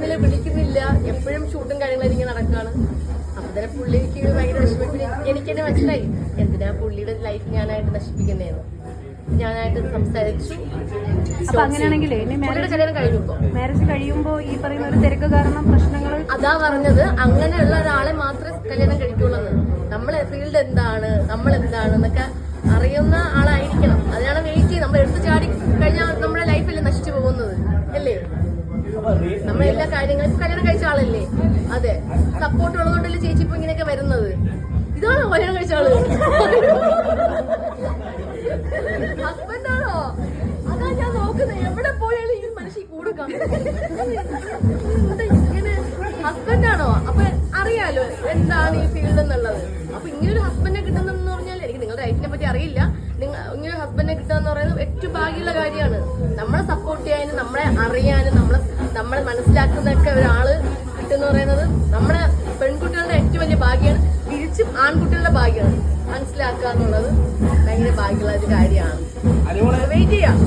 വിളിക്കുന്നില്ല വിളിക്കുന്നില്ല. എപ്പോഴും ഷൂട്ടും കാര്യങ്ങളും ഇങ്ങനെ നടക്കുകയാണ് അപ്പൊ തന്നെ പുള്ളിക്ക് ഭയങ്കര വിഷമിക്കുന്നു എനിക്ക് തന്നെ മനസ്സിലായി. എന്തിനാ പുള്ളിയുടെ ലൈഫ് ഞാനായിട്ട് നശിപ്പിക്കുന്നതെന്ന് ഞാനായിട്ട് സംസാരിച്ചു. അപ്പൊ അങ്ങനെയാണെങ്കിൽ മാരേജ് കഴിയുമ്പോ. ഈ പറയുന്ന ഒരു തിരക്ക് കാരണം പ്രശ്നങ്ങൾ അതാ പറഞ്ഞത്. അങ്ങനെയുള്ള ഒരാളെ മാത്രമേ കല്യാണം കഴിക്കുള്ളൂ നമ്മളെ ഫീൽഡ് എന്താണ്? നമ്മൾ എന്താണ് എന്നൊക്കെ അറിയുന്ന ആളായിരിക്കണം. നമ്മൾ എല്ലാ കാര്യങ്ങളും കല്യാണം കഴിച്ച ആളല്ലേ? അതെ. സപ്പോർട്ട് ഉള്ളതുകൊണ്ടല്ലേ ചേച്ചി ഇപ്പൊ ഇങ്ങനെയൊക്കെ വരുന്നത്? ഇതാണോ കല്യാണം കഴിച്ച ആൾ? ഹസ്ബൻഡാണോ അതാ ഞാൻ നോക്കുന്നത് എവിടെ പോയാലും ഈ മനുഷ്യ കൂടെ ഇങ്ങനെ ഹസ്ബൻഡാണോ അപ്പൊ അറിയാലോ എന്താണ് ഈ ഫീൽഡ് എന്നുള്ളത്. അപ്പൊ ഇങ്ങനൊരു ഹസ്ബൻഡിനെ കിട്ടുന്നെന്ന് പറഞ്ഞാൽ എനിക്ക് നിങ്ങളുടെ ലൈഫിനെ പറ്റി അറിയില്ല. നിങ്ങൾ ഇങ്ങനെ ഹസ്ബൻഡിനെ കിട്ടുക എന്ന് പറയുന്നത് ഏറ്റവും ഭാഗ്യമുള്ള കാര്യമാണ്. നമ്മളെ സപ്പോർട്ട് ചെയ്യാനും നമ്മളെ അറിയാനും നമ്മളെ മനസ്സിലാക്കുന്നൊക്കെ ഒരാൾ കിട്ടുന്ന പറയുന്നത് നമ്മുടെ പെൺകുട്ടികളുടെ ഏറ്റവും വലിയ ഭാഗ്യമാണ്. തിരിച്ചും ആൺകുട്ടികളുടെ ഭാഗ്യമാണ്. മനസ്സിലാക്കുക എന്നുള്ളത് ഭയങ്കര ഭാഗ്യമുള്ള ഒരു കാര്യമാണ്. വെയിറ്റ് ചെയ്യാം.